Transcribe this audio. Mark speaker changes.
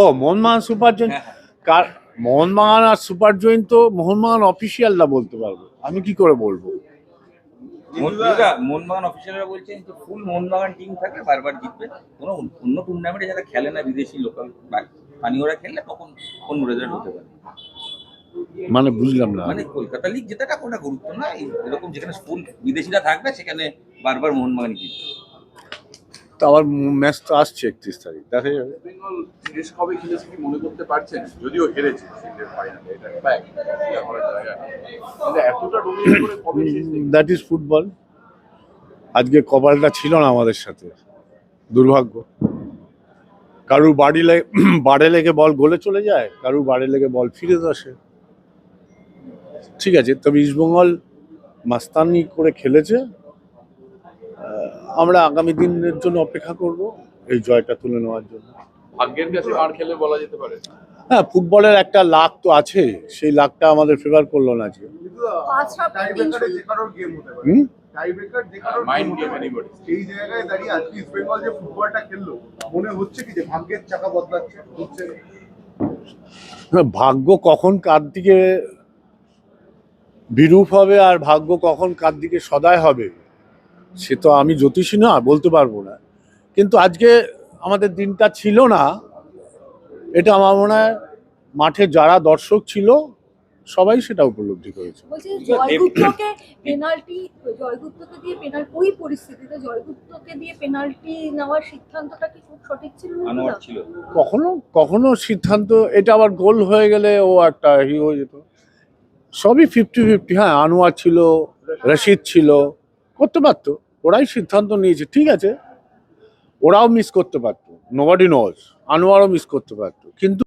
Speaker 1: ও Mohun Bagan super giant?
Speaker 2: হ্যাঁ,
Speaker 1: কার মোহনবাগান আর সুপার জয়েন্ট তো মোহনবাগান অফিসিয়ালরা বলতে পারব। আমি কি করে বলব?
Speaker 2: মোহনবাগান অফিসিয়ালরা বলছেন যে ফুল মোহনবাগান টিম থাকলে বারবার জিতবে। কোনো অন্য টুর্নামেন্টে যারা খেলে না বিদেশি লোকাল স্থানীয়রা খেললে তখন অন্য রেজাল্ট হতে পারে?
Speaker 1: মানে বুঝলাম না।
Speaker 2: মানে কলকাতা লিগ জেতাটা কোনো গুরুত্ব না এরকম যেখানে ফুল বিদেশিরা থাকবে সেখানে বারবার মোহনবাগান জিতবে।
Speaker 1: তো আবার ম্যাচ তো আসছে একত্রিশ তারিখ। দেখা যাবে
Speaker 3: শেষ কবে খেলেছে কি মনে করতে পারছেন? যদিও হেরেছে?
Speaker 1: দ্যাট ইজ ফুটবল আজকে কপালটা ছিল না আমাদের সাথে। দুর্ভাগ্য। কারুর বাড়ি লেগে বাড়ে লেগে বল গোলে চলে যায় কারুর বাড়ে লেগে বল ফিরে আসে। ঠিক আছে তবে ইস্টবেঙ্গল মাস্তানি করে খেলেছে। আমরা আগামী দিনের জন্য অপেক্ষা করব এই জয়টা তুলে নেওয়ার জন্য।
Speaker 3: ভাগ্যের কাছে মার খেলে বলা যেতে পারে।
Speaker 1: হ্যাঁ ফুটবলের একটা লাখ তো আছে সেই লাখটা আমাদের ফেভার করল আজকে।
Speaker 4: মনে
Speaker 1: না, ভাগ্য কখন কার দিকে বিরূপ হবে আর ভাগ্য কখন কার দিকে সদায় হবে সে তো আমি জ্যোতিষী না বলতে পারব না। কিন্তু আজকে আমাদের দিনটা ছিল না। এটা আমার মনে হয় মাঠে যারা দর্শক ছিল সবাই সেটা উপলব্ধি করেছে।
Speaker 5: জয়গুপ্তকে পেনাল্টি জয়গুপ্তকে দিয়ে পেনাল ওই পরিস্থিতিতে জয়গুপ্তকে দিয়ে পেনাল্টি নেওয়ার সিদ্ধান্তটা কি খুব সঠিক ছিল না
Speaker 2: আনোয়ার ছিল।
Speaker 1: কখনো? কখনো সিদ্ধান্ত এটা আবার গোল হয়ে গেলে ও একটা ই হয়ে যেত। সবই ফিফটি ফিফটি হ্যাঁ আনোয়ার ছিল রশিদ ছিল। করতে পারতো। ওরাই সিদ্ধান্ত নিয়েছে, ঠিক আছে। ওরাও মিস করতে পারতো। নোবাডি নোজ আনোয়ারও মিস করতে পারতো। কিন্তু